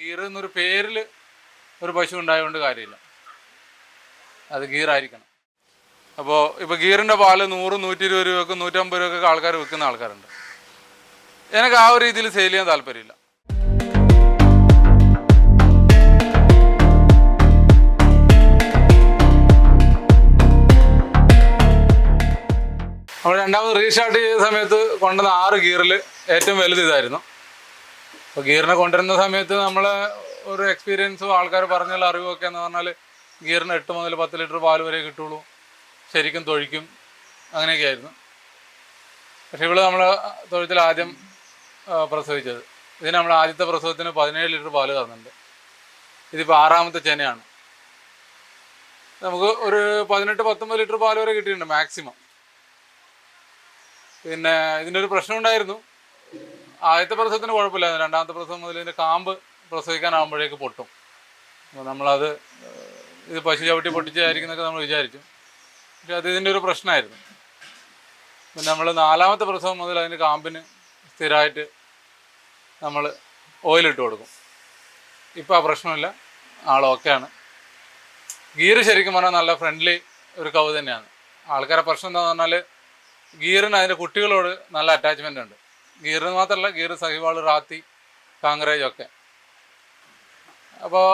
Gear എന്നൊരു പേരിൽ ഒരു പശു ഉണ്ടായതുകൊണ്ട് കാര്യമില്ല. അത് ഗീറായിരിക്കണം. അപ്പോൾ ഇപ്പോൾ ഗീറിന്റെ പാൽ നൂറ് നൂറ്റി ഇരുപത് രൂപക്ക് നൂറ്റമ്പത് രൂപക്കൊക്കെ ആൾക്കാർ വിൽക്കുന്ന ആൾക്കാരുണ്ട്. എനിക്ക് ആ ഒരു രീതിയിൽ സെയിൽ ചെയ്യാൻ താല്പര്യമില്ല. നമ്മൾ രണ്ടാമത് റീസ്റ്റാർട്ട് ചെയ്ത സമയത്ത് കൊണ്ടുവന്ന ആറ് ഗീറിൽ ഏറ്റവും വലുത് ഇതായിരുന്നു. അപ്പോൾ ഗീറിനെ കൊണ്ടുവരുന്ന സമയത്ത് നമ്മൾ ഒരു എക്സ്പീരിയൻസും ആൾക്കാർ പറഞ്ഞുള്ള അറിവും ഒക്കെ എന്ന് പറഞ്ഞാൽ ഗീറിന് എട്ട് മുതൽ പത്ത് ലിറ്റർ പാൽ വരെ കിട്ടുള്ളൂ. ശരിക്കും തൊഴിക്കും. അങ്ങനെയൊക്കെ ആയിരുന്നു. പക്ഷെ ഇവൾ നമ്മൾ തൊഴുത്തിൽ ആദ്യം പ്രസവിച്ചത്. ഇതിന് നമ്മൾ ആദ്യത്തെ പ്രസവത്തിന് പതിനേഴ് ലിറ്റർ പാൽ തന്നിട്ടുണ്ട്. ഇതിപ്പോൾ ആറാമത്തെ ചെനയാണ്. നമുക്ക് ഒരു പതിനെട്ട് പത്തൊമ്പത് ലിറ്റർ പാൽ വരെ കിട്ടിയിട്ടുണ്ട് മാക്സിമം. പിന്നെ ഇതിന്റെ ഒരു പ്രശ്നം ഉണ്ടായിരുന്നു. ആദ്യത്തെ പ്രസവത്തിന് കുഴപ്പമില്ലായിരുന്നു. രണ്ടാമത്തെ പ്രസവം മുതൽ ഇതിന്റെ കാമ്പ് പ്രസവിക്കാനാകുമ്പോഴേക്ക് പൊട്ടും. അപ്പോൾ നമ്മളത് ഇത് പശു ചവിട്ടി പൊട്ടിച്ചായിരിക്കുന്നൊക്കെ നമ്മൾ വിചാരിച്ചു. പക്ഷെ അത് ഇതിന്റെ ഒരു പ്രശ്നമായിരുന്നു. പിന്നെ നമ്മൾ നാലാമത്തെ പ്രസവം മുതൽ അതിന്റെ കാമ്പിന് സ്ഥിരമായിട്ട് നമ്മൾ ഓയിലിട്ട് കൊടുക്കും. ഇപ്പോൾ ആ പ്രശ്നമില്ല. ആളൊക്കെയാണ് ഗീർ ശരിക്കും പറഞ്ഞാൽ നല്ല ഫ്രണ്ട്ലി ഒരു കവ് തന്നെയാണ്. ആൾക്കാരെ പ്രശ്നം എന്താണെന്ന് പറഞ്ഞാൽ ഗീറിന് അതിന്റെ കുട്ടികളോട് നല്ല അറ്റാച്ച്മെന്റ് ഉണ്ട്. ഗീറിന് മാത്രമല്ല ഗീർ സഹിവാൾ റാത്തി കാങ്കറേജ് ഒക്കെ. അപ്പോൾ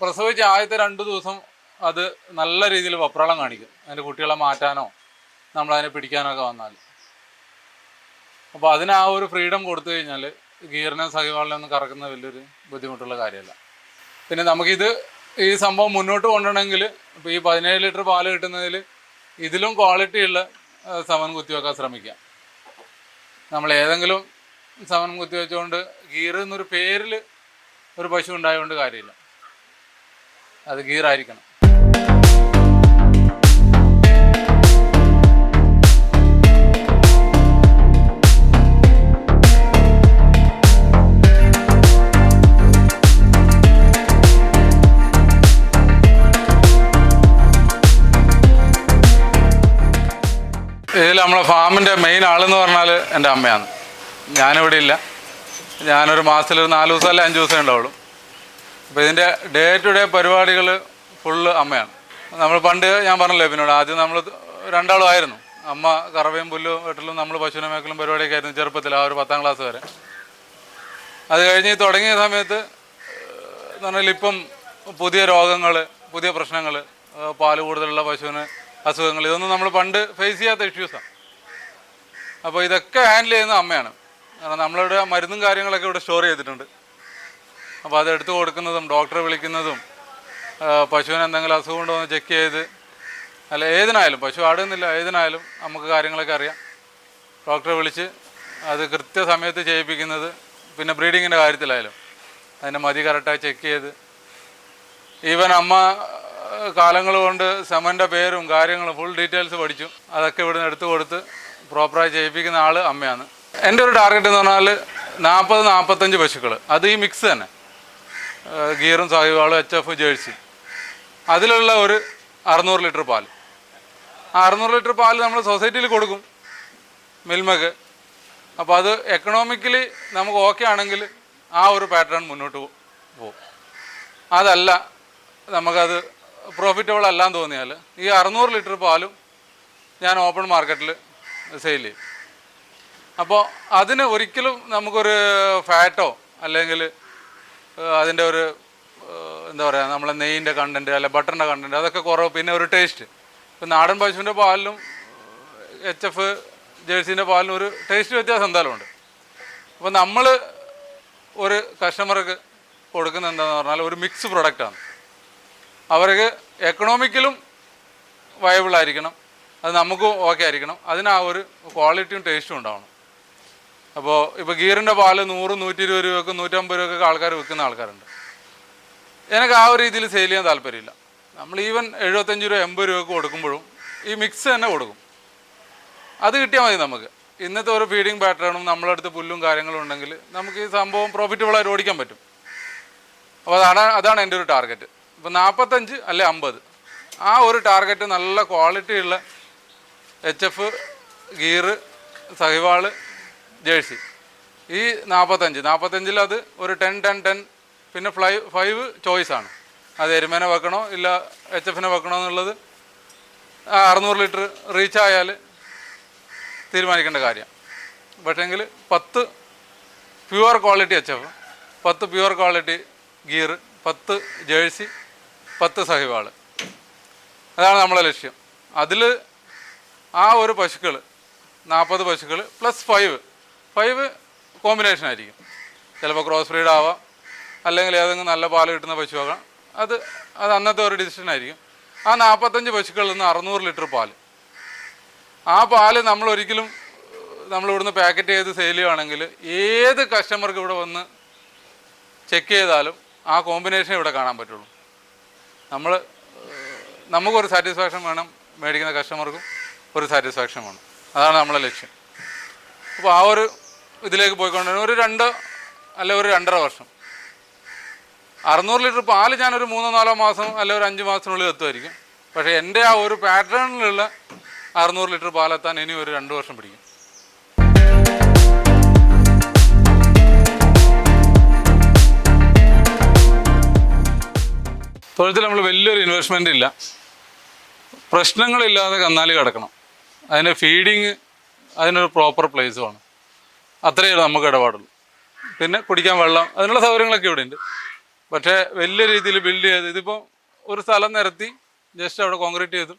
പ്രസവിച്ച ആദ്യത്തെ രണ്ട് ദിവസം അത് നല്ല രീതിയിൽ വപ്രളം കാണിക്കും. അതിന്റെ കുട്ടികളെ മാറ്റാനോ നമ്മളതിനെ പിടിക്കാനോ ഒക്കെ വന്നാൽ. അപ്പോൾ അതിന് ആ ഒരു ഫ്രീഡം കൊടുത്തു കഴിഞ്ഞാൽ ഗീറിനെ സഹിവാളിനെ ഒന്നും കറക്കുന്ന വലിയൊരു ബുദ്ധിമുട്ടുള്ള കാര്യമല്ല. പിന്നെ നമുക്കിത് ഈ സംഭവം മുന്നോട്ട് കൊണ്ടുവരണമെങ്കിൽ ഇപ്പോൾ ഈ പതിനേഴ് ലിറ്റർ പാൽ കിട്ടുന്നതിൽ ഇതിലും ക്വാളിറ്റിയുള്ള സമൻ കുത്തിവെക്കാൻ ശ്രമിക്കാം. നമ്മൾ ഏതെങ്കിലും സമൻ കുത്തിവെച്ചുകൊണ്ട് ഗീർ എന്നൊരു പേരിൽ ഒരു പശു ഉണ്ടായതുകൊണ്ട് കാര്യമില്ല. അത് ഗീറായിരിക്കണം. നമ്മളെ ഫാമിന്റെ മെയിൻ ആളെന്ന് പറഞ്ഞാൽ എന്റെ അമ്മയാണ്. ഞാനിവിടെ ഇല്ല. ഞാനൊരു മാസത്തിൽ ഒരു നാല് ദിവസം അല്ല അഞ്ച് ദിവസമേ ഉണ്ടാവുള്ളൂ. അപ്പോൾ ഇതിന്റെ ഡേ ടു ഡേ പരിപാടികൾ ഫുള്ള് അമ്മയാണ്. നമ്മൾ പണ്ട് ഞാൻ പറഞ്ഞല്ലോ പിന്നോട് ആദ്യം നമ്മൾ രണ്ടാളും ആയിരുന്നു. അമ്മ കറവയും പുല്ലും വെട്ടലും നമ്മൾ പശുവിനെ മേക്കലും പരിപാടിയൊക്കെ ആയിരുന്നു ചെറുപ്പത്തിൽ ആ ഒരു പത്താം ക്ലാസ് വരെ. അത് കഴിഞ്ഞ് തുടങ്ങിയ സമയത്ത് എന്ന് പറഞ്ഞാൽ ഇപ്പം പുതിയ രോഗങ്ങൾ പുതിയ പ്രശ്നങ്ങൾ പാൽ കൂടുതലുള്ള പശുവിന് അസുഖങ്ങൾ. ഇതൊന്നും നമ്മൾ പണ്ട് ഫേസ് ചെയ്യാത്ത ഇഷ്യൂസാണ് അപ്പോൾ ഇതൊക്കെ ഹാൻഡിൽ ചെയ്യുന്ന അമ്മയാണ്. കാരണം നമ്മളിവിടെ മരുന്നും കാര്യങ്ങളൊക്കെ ഇവിടെ സ്റ്റോർ ചെയ്തിട്ടുണ്ട്. അപ്പോൾ അത് എടുത്തു കൊടുക്കുന്നതും ഡോക്ടറെ വിളിക്കുന്നതും പശുവിന് എന്തെങ്കിലും അസുഖം ഉണ്ടോ എന്ന് ചെക്ക് ചെയ്ത് അല്ല ഏതിനായാലും പശു ആടുന്നില്ല ഏതിനായാലും നമുക്ക് കാര്യങ്ങളൊക്കെ അറിയാം. ഡോക്ടറെ വിളിച്ച് അത് കൃത്യസമയത്ത് ചെയ്യിപ്പിക്കുന്നത് പിന്നെ ബ്രീഡിങ്ങിന്റെ കാര്യത്തിലായാലും അതിന്റെ മതി കറക്റ്റായി ചെക്ക് ചെയ്ത്. ഈവൻ അമ്മ കാലങ്ങൾ കൊണ്ട് സെമന്റെ പേരും കാര്യങ്ങളും ഫുൾ ഡീറ്റെയിൽസ് പഠിച്ചു. അതൊക്കെ ഇവിടുന്ന് എടുത്തു കൊടുത്ത് പ്രോപ്പറായി ചെയ്യിപ്പിക്കുന്ന ആൾ അമ്മയാണ്. എന്റെ ഒരു ടാർഗറ്റ് എന്ന് പറഞ്ഞാൽ നാൽപ്പത് നാൽപ്പത്തഞ്ച് പശുക്കൾ അത് ഈ മിക്സ് തന്നെ. ഗീറും സാഹിവാളും എച്ച് എഫ് ജേഴ്സി അതിലുള്ള ഒരു അറുന്നൂറ് ലിറ്റർ പാൽ ആ അറുന്നൂറ് ലിറ്റർ പാൽ നമ്മൾ സൊസൈറ്റിയിൽ കൊടുക്കും. മിൽമക്ക്. അപ്പോൾ അത് എക്കണോമിക്കലി നമുക്ക് ഓക്കെ ആണെങ്കിൽ ആ ഒരു പാറ്റേൺ മുന്നോട്ട് പോകും അതല്ല നമുക്കത് പ്രോഫിറ്റബിൾ അല്ലാന്ന് തോന്നിയാൽ ഈ അറുന്നൂറ് ലിറ്റർ പാലും ഞാൻ ഓപ്പൺ മാർക്കറ്റിൽ സെയിൽ ചെയ്യും. അപ്പോൾ അതിന് ഒരിക്കലും നമുക്കൊരു ഫാറ്റോ അല്ലെങ്കിൽ അതിന്റെ ഒരു എന്താ പറയുക നമ്മളെ നെയ്യിന്റെ കണ്ടന്റ് അല്ലെ ബട്ടറിന്റെ കണ്ടന്റ് അതൊക്കെ കുറവ് പിന്നെ ഒരു ടേസ്റ്റ് ഇപ്പം നാടൻ പശുവിന്റെ പാലിലും എച്ച് എഫ് ജേഴ്സീന്റെ പാലിനും ഒരു ടേസ്റ്റ് വ്യത്യാസം എന്തായാലും ഉണ്ട്. അപ്പോൾ നമ്മൾ ഒരു കസ്റ്റമർക്ക് കൊടുക്കുന്ന എന്താണെന്ന് പറഞ്ഞാൽ ഒരു മിക്സ് പ്രൊഡക്റ്റാണ് അവർക്ക് എക്കണോമിക്കലും വയബിൾ ആയിരിക്കണം. അത് നമുക്കും ഓക്കെ ആയിരിക്കണം. അതിന് ആ ഒരു ക്വാളിറ്റിയും ടേസ്റ്റും ഉണ്ടാവണം. അപ്പോൾ ഇപ്പോൾ ഗീറിന്റെ പാൽ നൂറ് നൂറ്റി ഇരുപത് രൂപയൊക്കെ നൂറ്റമ്പത് രൂപയൊക്കെ ആൾക്കാർ വിൽക്കുന്ന ആൾക്കാരുണ്ട്. എനിക്ക് ആ ഒരു രീതിയിൽ സെയിൽ ചെയ്യാൻ താല്പര്യമില്ല. നമ്മൾ ഈവൻ എഴുപത്തഞ്ച് രൂപ എൺപത് രൂപയ്ക്ക് കൊടുക്കുമ്പോഴും ഈ മിക്സ് തന്നെ കൊടുക്കും. അത് കിട്ടിയാൽ മതി നമുക്ക്. ഇന്നത്തെ ഒരു ഫീഡിങ് പാറ്റേണും നമ്മളടുത്ത് പുല്ലും കാര്യങ്ങളും ഉണ്ടെങ്കിൽ നമുക്ക് ഈ സംഭവം പ്രോഫിറ്റബിളായിട്ട് ഓടിക്കാൻ പറ്റും. അപ്പോൾ അതാണ് അതാണ് എന്റെ ഒരു ടാർഗറ്റ് ഇപ്പോൾ നാൽപ്പത്തഞ്ച് അല്ലെ അമ്പത്. ആ ഒരു ടാർഗറ്റ് നല്ല ക്വാളിറ്റിയുള്ള H F Gir Sahiwal Jersey. ഈ നാൽപ്പത്തഞ്ച് നാൽപ്പത്തഞ്ചിൽ അത് ഒരു ടെൻ ടെൻ ടെൻ. പിന്നെ ഫ്ലൈ ഫൈവ് ചോയ്സാണ് അത് എരുമേനെ വെക്കണോ ഇല്ല എച്ച് എഫിനെ വെക്കണോ എന്നുള്ളത് അറുന്നൂറ് ലിറ്റർ റീച്ച് ആയാൽ തീരുമാനിക്കേണ്ട കാര്യം. പക്ഷേങ്കിൽ പത്ത് പ്യുവർ ക്വാളിറ്റി എച്ച് എഫ് പത്ത് പ്യുവർ ക്വാളിറ്റി ഗിയർ പത്ത് ജേഴ്സി പത്ത് സഹിവാൾ അതാണ് നമ്മളെ ലക്ഷ്യം. അതിൽ ആ ഒരു പശുക്കൾ നാൽപ്പത് പശുക്കൾ പ്ലസ് ഫൈവ് ഫൈവ് കോമ്പിനേഷൻ ആയിരിക്കും. ചിലപ്പോൾ ക്രോസ് ബ്രീഡ് ആവാം. അല്ലെങ്കിൽ ഏതെങ്കിലും നല്ല പാൽ കിട്ടുന്ന പശു ആകാം. അത് അത് അന്നത്തെ ഒരു ഡിസിഷൻ ആയിരിക്കും. ആ നാൽപ്പത്തഞ്ച് പശുക്കളിൽ നിന്ന് അറുന്നൂറ് ലിറ്റർ പാൽ ആ പാൽ നമ്മൾ ഒരിക്കലും നമ്മൾ ഇവിടുന്ന് പാക്കറ്റ് ചെയ്ത് സെയിൽ ചെയ്യുകയാണെങ്കിൽ ഏത് കസ്റ്റമർക്ക് ഇവിടെ വന്ന് ചെക്ക് ചെയ്താലും ആ കോമ്പിനേഷൻ ഇവിടെ കാണാൻ പറ്റുള്ളൂ. നമ്മൾ നമുക്കൊരു സാറ്റിസ്ഫാക്ഷൻ വേണം മേടിക്കുന്ന കസ്റ്റമർക്കും ഒരു സാറ്റിസ്ഫാക്ഷൻ വേണം. അതാണ് നമ്മളെ ലക്ഷ്യം. അപ്പോൾ ആ ഒരു ഇതിലേക്ക് പോയിക്കൊണ്ടിരുന്ന ഒരു രണ്ട് അല്ല ഒരു രണ്ടര വർഷം. അറുന്നൂറ് ലിറ്റർ പാൽ ഞാനൊരു മൂന്നോ നാലോ മാസം അല്ല ഒരു അഞ്ച് മാസത്തിനുള്ളിൽ എത്തുമായിരിക്കും. പക്ഷേ എന്റെ ആ ഒരു പാറ്റേണിലുള്ള അറുന്നൂറ് ലിറ്റർ പാലെത്താൻ ഇനി ഒരു രണ്ട് വർഷം പിടിക്കും. തൊഴുത്തിൽ നമ്മൾ വലിയൊരു ഇൻവെസ്റ്റ്മെന്റ് ഇല്ല. പ്രശ്നങ്ങളില്ലാതെ കന്നാലി കിടക്കണം. അതിന് ഫീഡിങ് അതിനൊരു പ്രോപ്പർ പ്ലേസ് വേണം. അത്രയേ നമുക്ക് ഇടപാടുള്ളൂ. പിന്നെ കുടിക്കാൻ വെള്ളം അതിനുള്ള സൗകര്യങ്ങളൊക്കെ ഇവിടെ ഉണ്ട് പക്ഷേ വലിയ രീതിയിൽ ബിൽഡ് ചെയ്ത് ഇതിപ്പോൾ ഒരു സ്ഥലം നിരത്തി ജസ്റ്റ് അവിടെ കോൺക്രീറ്റ് ചെയ്തു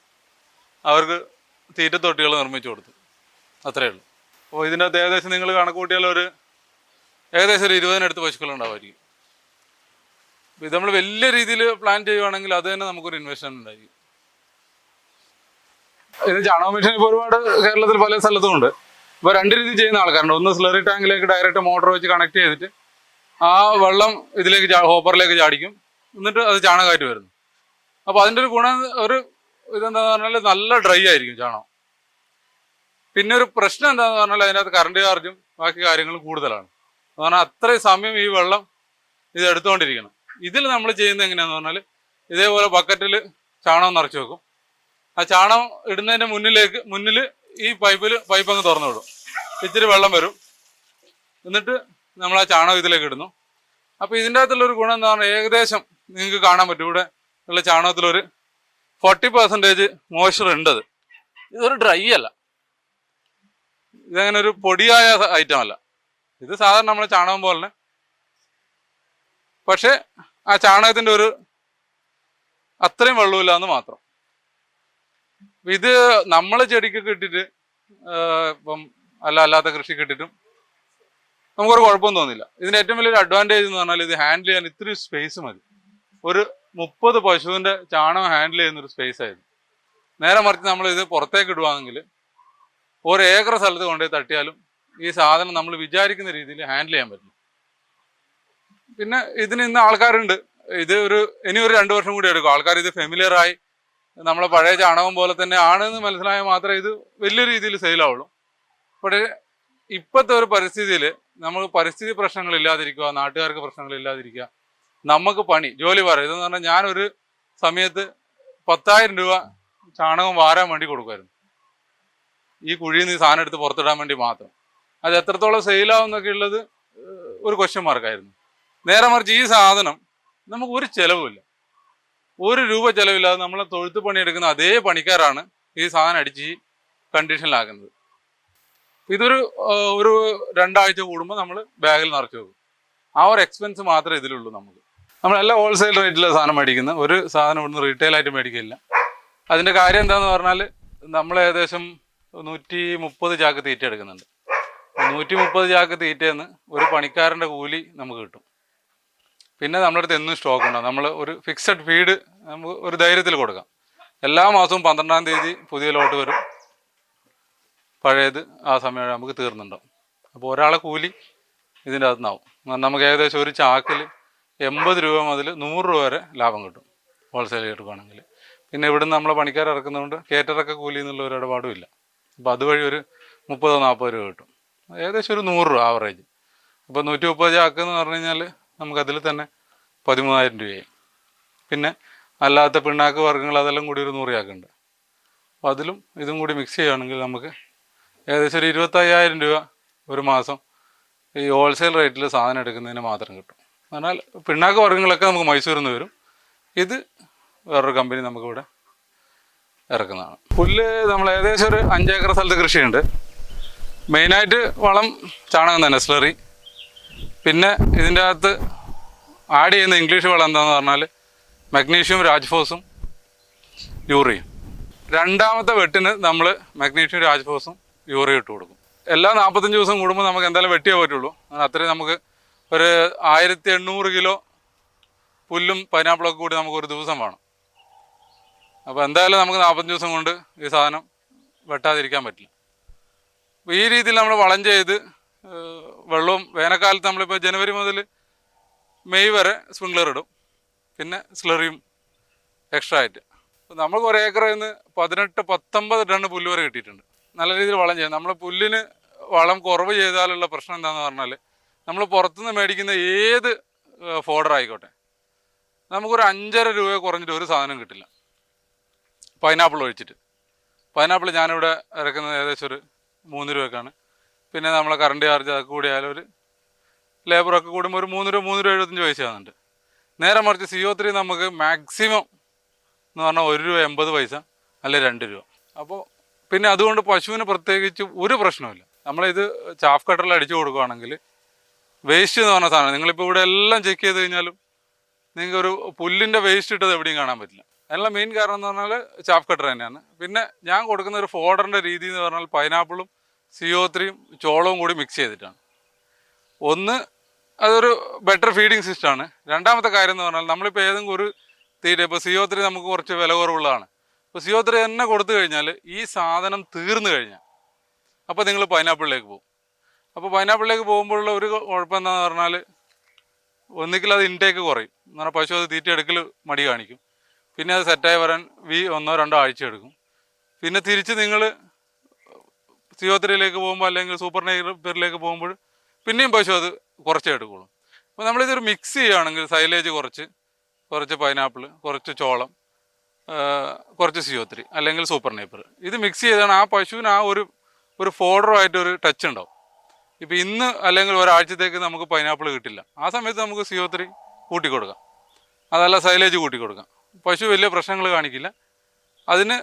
അവർക്ക് തീറ്റ തൊട്ടികൾ നിർമ്മിച്ചു കൊടുത്തു. അത്രയേ ഉള്ളൂ. അപ്പോൾ ഇതിനകത്ത് ഏകദേശം നിങ്ങൾ കണക്ക് കൂട്ടിയാൽ ഒരു ഏകദേശം ഒരു ഇരുപതിനടുത്ത് പശുക്കൾ ഉണ്ടാവുമായിരിക്കും. ഇത് നമ്മൾ വലിയ രീതിയിൽ പ്ലാൻ ചെയ്യുവാണെങ്കിൽ അത് തന്നെ നമുക്കൊരു ഇൻവെസ്റ്റ്മെന്റ് ഉണ്ടായിരിക്കും. ഇത് ചാണക മെഷീൻ ഇപ്പോൾ ഒരുപാട് കേരളത്തിൽ പല സ്ഥലത്തും ഉണ്ട്. ഇപ്പോൾ രണ്ട് രീതി ചെയ്യുന്ന ആൾക്കാരുണ്ട്. ഒന്ന് സ്ലറി ടാങ്കിലേക്ക് ഡയറക്റ്റ് മോട്ടോർ വെച്ച് കണക്ട് ചെയ്തിട്ട് ആ വെള്ളം ഇതിലേക്ക് ഹോപ്പറിലേക്ക് ചാടിക്കും. എന്നിട്ട് അത് ചാണകമായിട്ട് വരുന്നു. അപ്പോൾ അതിന്റെ ഒരു ഗുണം ഒരു ഇതെന്താന്ന് പറഞ്ഞാൽ നല്ല ഡ്രൈ ആയിരിക്കും ചാണകം. പിന്നെ ഒരു പ്രശ്നം എന്താന്ന് പറഞ്ഞാൽ അതിനകത്ത് കറണ്ട് ചാർജും ബാക്കി കാര്യങ്ങളും കൂടുതലാണ്. എന്ന് പറഞ്ഞാൽ അത്രയും സമയം ഈ വെള്ളം ഇത് എടുത്തുകൊണ്ടിരിക്കണം ഇതിൽ നമ്മൾ ചെയ്യുന്നത് എങ്ങനെയാന്ന് പറഞ്ഞാൽ ഇതേപോലെ ബക്കറ്റിൽ ചാണകം നിറച്ച് വെക്കും. ആ ചാണകം ഇടുന്നതിന്റെ മുന്നിലേക്ക് മുന്നിൽ ഈ പൈപ്പിൽ പൈപ്പ് അങ്ങ് തുറന്നു വിടും. ഇച്ചിരി വെള്ളം വരും. എന്നിട്ട് നമ്മൾ ആ ചാണകം ഇതിലേക്ക് ഇടുന്നു. അപ്പോൾ ഇതിന്റെ അകത്തുള്ളൊരു ഗുണം എന്താ പറഞ്ഞാൽ ഏകദേശം നിങ്ങൾക്ക് കാണാൻ പറ്റും. ഇവിടെ ഉള്ള ചാണകത്തിലൊരു ഫോർട്ടി പെർസെന്റേജ് മോയ്സ്ചർ ഉണ്ടത് ഇതൊരു ഡ്രൈ അല്ല. ഇതങ്ങനെ ഒരു പൊടിയായ ഐറ്റം അല്ല. ഇത് സാധാരണ നമ്മൾ ചാണകം പോലെ പക്ഷേ ആ ചാണകത്തിന്റെ ഒരു അത്രയും വെള്ളമില്ല എന്ന് മാത്രം. ഇത് നമ്മളെ ചെടിക്കൊക്കെ ഇട്ടിട്ട് ഇപ്പം അല്ല അല്ലാത്ത കൃഷിക്ക് ഇട്ടിട്ടും നമുക്കൊരു കുഴപ്പമൊന്നും തോന്നില്ല. ഇതിന്റെ ഏറ്റവും വലിയൊരു അഡ്വാന്റേജ് എന്ന് പറഞ്ഞാൽ ഇത് ഹാൻഡിൽ ചെയ്യാൻ ഇത്രയും സ്പേസ് മതി. ഒരു മുപ്പത് പശുവിന്റെ ചാണകം ഹാൻഡിൽ ചെയ്യുന്ന ഒരു സ്പേസ് ആയിരുന്നു. നേരെ മറിച്ച് നമ്മൾ ഇത് പുറത്തേക്ക് ഇടുവാണെങ്കിൽ ഒരു ഏക്കർ സ്ഥലത്ത് കൊണ്ടുപോയി തട്ടിയാലും ഈ സാധനം നമ്മൾ വിചാരിക്കുന്ന രീതിയിൽ ഹാൻഡിൽ ചെയ്യാൻ പറ്റില്ല. പിന്നെ ഇതിന് ഇന്ന് ആൾക്കാരുണ്ട്. ഇത് ഒരു ഇനി ഒരു രണ്ടു വർഷം കൂടി എടുക്കും. ആൾക്കാർ ഇത് ഫെമിലിയർ ആയി നമ്മളെ പഴയ ചാണകം പോലെ തന്നെ ആണെന്ന് മനസ്സിലായാൽ മാത്രമേ ഇത് വലിയ രീതിയിൽ സെയിലാവുള്ളൂ പക്ഷേ ഇപ്പോഴത്തെ ഒരു പരിസ്ഥിതിയിൽ നമ്മൾ പരിസ്ഥിതി പ്രശ്നങ്ങൾ ഇല്ലാതിരിക്കുക നാട്ടുകാർക്ക് പ്രശ്നങ്ങൾ ഇല്ലാതിരിക്കുക നമുക്ക് പണി ജോലി പറയുക ഇതെന്ന് പറഞ്ഞാൽ ഞാനൊരു സമയത്ത് പത്തായിരം രൂപ ചാണകം വാരാൻ വേണ്ടി കൊടുക്കുമായിരുന്നു. ഈ കുഴിയിൽ നിന്ന് സാധനം എടുത്ത് പുറത്തിടാൻ വേണ്ടി മാത്രം. അത് എത്രത്തോളം സെയിലാവും എന്നൊക്കെ ഉള്ളത് ഒരു ക്വസ്റ്റ്യൻ മാർക്കായിരുന്നു നേരെ മറിച്ച് ഈ സാധനം നമുക്ക് ഒരു ചെലവുമില്ല. ഒരു രൂപ ചെലവില്ലാതെ നമ്മൾ തൊഴുത്ത് പണിയെടുക്കുന്ന അതേ പണിക്കാരാണ് ഈ സാധനം അടിച്ച് കണ്ടീഷനിലാക്കുന്നത് ഇതൊരു ഒരു രണ്ടാഴ്ച കൂടുമ്പോൾ നമ്മൾ ബാഗിൽ നിറച്ച് വെക്കും. ആ ഒരു എക്സ്പെൻസ് മാത്രമേ ഇതിലുള്ളൂ നമുക്ക്. നമ്മളെല്ലാം ഹോൾസെയിൽ റേറ്റിൽ സാധനം മേടിക്കുന്നത്. ഒരു സാധനം ഇവിടുന്ന് റീറ്റെയിൽ ആയിട്ട് മേടിക്കില്ല. അതിന്റെ കാര്യം എന്താണെന്ന് പറഞ്ഞാൽ നമ്മൾ ഏകദേശം നൂറ്റി മുപ്പത് ചാക്ക് തീറ്റ എടുക്കുന്നുണ്ട്. നൂറ്റി മുപ്പത് ചാക്ക് തീറ്റയെന്ന് ഒരു പണിക്കാരന്റെ കൂലി നമുക്ക് കിട്ടും. പിന്നെ നമ്മുടെ അടുത്ത് എന്നും സ്റ്റോക്ക് ഉണ്ടാവും. നമ്മൾ ഒരു ഫിക്സഡ് ഫീഡ് നമുക്ക് ഒരു ധൈര്യത്തിൽ കൊടുക്കാം. എല്ലാ മാസവും പന്ത്രണ്ടാം തീയതി പുതിയ ലോട്ട് വരും. പഴയത് ആ സമയം നമുക്ക് തീർന്നുണ്ടാവും. അപ്പോൾ ഒരാളെ കൂലി ഇതിന്റെ അകത്ത് നിന്നാവും നമുക്ക് ഏകദേശം ഒരു ചാക്കിൽ എൺപത് രൂപ മുതൽ നൂറ് രൂപ വരെ ലാഭം കിട്ടും ഹോൾസെയിൽ എടുക്കുകയാണെങ്കിൽ പിന്നെ ഇവിടുന്ന് നമ്മളെ പണിക്കാർ ഇറക്കുന്നതുകൊണ്ട് കേറ്ററൊക്കെ കൂലി എന്നുള്ള ഒരു ഇടപാടും ഇല്ല. അപ്പോൾ അതുവഴി ഒരു മുപ്പതോ നാൽപ്പത് രൂപ കിട്ടും. ഏകദേശം ഒരു നൂറ് രൂപ ആവറേജ് അപ്പോൾ നൂറ്റി മുപ്പത് ചാക്ക് എന്ന് പറഞ്ഞു കഴിഞ്ഞാൽ നമുക്കതിൽ തന്നെ പതിമൂവായിരം രൂപയായി. പിന്നെ അല്ലാത്ത പിണ്ണാക്ക് വർഗങ്ങൾ അതെല്ലാം കൂടി ഒരു നൂറ് ചാക്കുണ്ട് അപ്പോൾ അതിലും ഇതും കൂടി മിക്സ് ചെയ്യുകയാണെങ്കിൽ നമുക്ക് ഏകദേശം ഒരു ഇരുപത്തയ്യായിരം രൂപ ഒരു മാസം ഈ ഹോൾസെയിൽ റേറ്റിൽ സാധനം എടുക്കുന്നതിന് മാത്രം കിട്ടും. എന്നാൽ പിണ്ണാക്ക് വർഗങ്ങളൊക്കെ നമുക്ക് മൈസൂരിൽ നിന്ന് വരും. ഇത് വേറൊരു കമ്പനി നമുക്കിവിടെ ഇറക്കുന്നതാണ്. പുല്ല് നമ്മൾ ഏകദേശം ഒരു അഞ്ചേക്കർ സ്ഥലത്ത് കൃഷിയുണ്ട്. മെയിനായിട്ട് വളം ചാണകം തന്നെ സ്ലറി പിന്നെ ഇതിന്റെ അകത്ത് ആഡ് ചെയ്യുന്ന ഇംഗ്ലീഷ് വളം എന്താണെന്ന് പറഞ്ഞാൽ മഗ്നീഷ്യം രാജ്ഫോസും യൂറിയും രണ്ടാമത്തെ വെട്ടിന് നമ്മൾ മഗ്നീഷ്യം രാജ്ഫോസും യൂറിയും ഇട്ട് കൊടുക്കും. എല്ലാ നാൽപ്പത്തഞ്ച് ദിവസം കൂടുമ്പോൾ നമുക്ക് എന്തായാലും വെട്ടിയേ പറ്റുള്ളൂ. അത്രയും നമുക്ക് ഒരു ആയിരത്തി എണ്ണൂറ് കിലോ പുല്ലും പൈനാപ്പിളൊക്കെ കൂടി നമുക്ക് ഒരു ദിവസം വേണം. അപ്പോൾ എന്തായാലും നമുക്ക് നാൽപ്പത്തഞ്ച് ദിവസം കൊണ്ട് ഈ സാധനം വെട്ടാതിരിക്കാൻ പറ്റില്ല. ഈ രീതിയിൽ നമ്മൾ വളം ചെയ്ത് വെള്ളവും വേനൽക്കാലത്ത് നമ്മളിപ്പോൾ ജനുവരി മുതൽ മെയ് വരെ സ്പ്രിംഗ്ലർ ഇടും. പിന്നെ സ്ലറിയും എക്സ്ട്രാ ആയിട്ട്. നമുക്ക് ഒരു ഏക്കറിൽ നിന്ന് പതിനെട്ട് പത്തൊമ്പത് ടണ്ണ് പുല്ല് വരെ കിട്ടിയിട്ടുണ്ട്. നല്ല രീതിയിൽ വളം ചെയ്യാം നമ്മൾ പുല്ലിന് വളം കുറവ് ചെയ്താലുള്ള പ്രശ്നം എന്താണെന്ന് പറഞ്ഞാൽ നമ്മൾ പുറത്തുനിന്ന് മേടിക്കുന്ന ഏത് ഫോഡർ ആയിക്കോട്ടെ നമുക്കൊരു അഞ്ചര രൂപ കുറഞ്ഞിട്ട് ഒരു സാധനം കിട്ടില്ല. പൈനാപ്പിൾ ഒഴിച്ചിട്ട്. പൈനാപ്പിൾ ഞാനിവിടെ ഇറക്കുന്നത് ഏകദേശം ഒരു മൂന്ന് രൂപക്കാണ്. പിന്നെ നമ്മളെ കറണ്ട് ചാർജ് അതൊക്കെ കൂടി ആയാലും ഒരു ലേബറൊക്കെ കൂടുമ്പോൾ ഒരു മൂന്ന് രൂപ മൂന്ന് രൂപ എഴുപത്തഞ്ച് പൈസ ആകുന്നുണ്ട് നേരെ മറിച്ച് സി ഒ ത്രീ നമുക്ക് മാക്സിമം എന്ന് പറഞ്ഞാൽ ഒരു രൂപ എൺപത് പൈസ അല്ലെ രണ്ട് രൂപ. അപ്പോൾ പിന്നെ അതുകൊണ്ട് പശുവിന് പ്രത്യേകിച്ച് ഒരു പ്രശ്നമില്ല നമ്മളിത് ചാഫ് കട്ടറിൽ അടിച്ചു കൊടുക്കുകയാണെങ്കിൽ വേസ്റ്റ് എന്ന് പറഞ്ഞ സാധനം നിങ്ങളിപ്പോൾ ഇവിടെ എല്ലാം ചെക്ക് ചെയ്ത് കഴിഞ്ഞാലും നിങ്ങൾക്ക് ഒരു പുല്ലിന്റെ വേസ്റ്റ് ഇട്ടത് എവിടെയും കാണാൻ പറ്റില്ല. അതിനുള്ള മെയിൻ കാരണം എന്ന് പറഞ്ഞാൽ ചാഫ് കട്ടർ തന്നെയാണ്. പിന്നെ ഞാൻ കൊടുക്കുന്ന ഒരു ഫോഡറിന്റെ രീതി എന്ന് പറഞ്ഞാൽ പൈനാപ്പിളും സിഒ ത്രീയും ചോളവും കൂടി മിക്സ് ചെയ്തിട്ടാണ്. ഒന്ന് അതൊരു ബെറ്റർ ഫീഡിങ് സിസ്റ്റമാണ് രണ്ടാമത്തെ കാര്യം എന്ന് പറഞ്ഞാൽ നമ്മളിപ്പോൾ ഏതെങ്കിലും ഒരു തീറ്റ ഇപ്പോൾ സി ഒ ത്രീ നമുക്ക് കുറച്ച് വില കുറവുള്ളതാണ്. ഇപ്പോൾ സി ഒ ത്രീ തന്നെ കൊടുത്തു കഴിഞ്ഞാൽ ഈ സാധനം തീർന്നു കഴിഞ്ഞാൽ അപ്പോൾ നിങ്ങൾ പൈനാപ്പിളിലേക്ക് പോകും. അപ്പോൾ പൈനാപ്പിളിലേക്ക് പോകുമ്പോഴുള്ള ഒരു കുഴപ്പം എന്താണെന്ന് പറഞ്ഞാൽ ഒന്നിക്കൽ അത് ഇൻടേക്ക് കുറയും. എന്ന് പറഞ്ഞാൽ പശു അത് തീറ്റ എടുക്കൽ മടി കാണിക്കും. പിന്നെ അത് സെറ്റായി വരാൻ വി ഒന്നോ രണ്ടോ ആഴ്ച എടുക്കും. പിന്നെ തിരിച്ച് നിങ്ങൾ സിഒ ത്രീയിലേക്ക് പോകുമ്പോൾ അല്ലെങ്കിൽ സൂപ്പർ നൈബറിലേക്ക് പോകുമ്പോൾ പിന്നെയും പശു അത് കുറച്ചേ എടുക്കുള്ളൂ. അപ്പോൾ നമ്മളിതൊരു മിക്സ് ചെയ്യുകയാണെങ്കിൽ സൈലേജ് കുറച്ച് കുറച്ച് പൈനാപ്പിൾ കുറച്ച് ചോളം കുറച്ച് സിയോത്രി ത്രീ അല്ലെങ്കിൽ സൂപ്പർ നൈപ്പർ ഇത് മിക്സ് ചെയ്താണ് ആ പശുവിന് ആ ഒരു ഒരു ഫോർഡറുമായിട്ടൊരു ടച്ച് ഉണ്ടാവും. ഇപ്പോൾ ഇന്ന് അല്ലെങ്കിൽ ഒരാഴ്ചത്തേക്ക് നമുക്ക് പൈനാപ്പിൾ കിട്ടില്ല. ആ സമയത്ത് നമുക്ക് സിയോത്രി ത്രീ കൂട്ടി കൊടുക്കാം അതല്ല സൈലേജ് കൂട്ടി കൊടുക്കാം പശു വലിയ പ്രശ്നങ്ങൾ കാണിക്കില്ല. അതിന്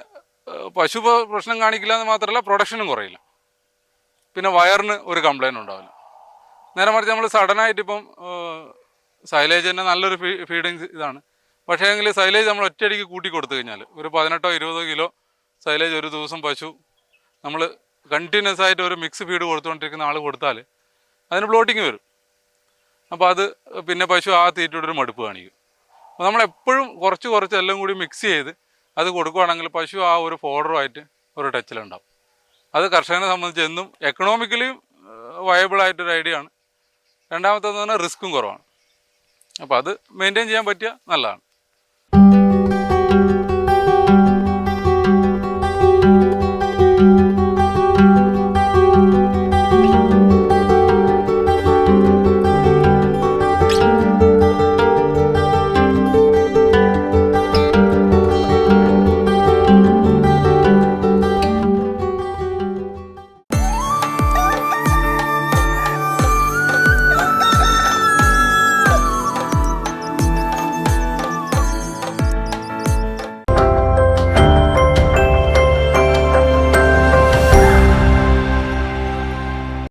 പശു പ്രശ്നം കാണിക്കില്ല എന്ന് മാത്രമല്ല പ്രൊഡക്ഷനും കുറയില്ല. പിന്നെ വയറിന് ഒരു കംപ്ലൈന്റ് ഉണ്ടാവില്ല. നേരെ മറിച്ച് നമ്മൾ സഡനായിട്ട് ഇപ്പം സൈലേജ് തന്നെ നല്ലൊരു ഫീഡിങ് ഇതാണ്. പക്ഷേ എങ്കിൽ സൈലേജ് നമ്മൾ ഒറ്റയടിക്ക് കൂട്ടി കൊടുത്തു കഴിഞ്ഞാൽ ഒരു പതിനെട്ടോ ഇരുപതോ കിലോ സൈലേജ് ഒരു ദിവസം പശു നമ്മൾ കണ്ടിന്യൂസ് ആയിട്ട് ഒരു മിക്സ് ഫീഡ് കൊടുത്തുകൊണ്ടിരിക്കുന്ന ആൾ കൊടുത്താൽ അതിന് ബ്ലോട്ടിങ് വരും. അപ്പോൾ അത് പിന്നെ പശു ആ തീറ്റയുടെ ഒരു മടുപ്പ് കാണിക്കും. അപ്പോൾ നമ്മളെപ്പോഴും കുറച്ച് കുറച്ച് എല്ലാം കൂടി മിക്സ് ചെയ്ത് അത് കൊടുക്കുകയാണെങ്കിൽ പശു ആ ഒരു ഫോഡറുമായിട്ട് ഒരു ടച്ചിലുണ്ടാവും അത് കർഷകനെ സംബന്ധിച്ച് എന്നും എക്കണോമിക്കലി വയബിൾ ആയിട്ടൊരു ഐഡിയ ആണ്. രണ്ടാമത്തേന്ന് പറഞ്ഞാൽ റിസ്ക്കും കുറവാണ്. അപ്പോൾ അത് മെയിന്റെയിൻ ചെയ്യാൻ പറ്റിയ നല്ലതാണ്.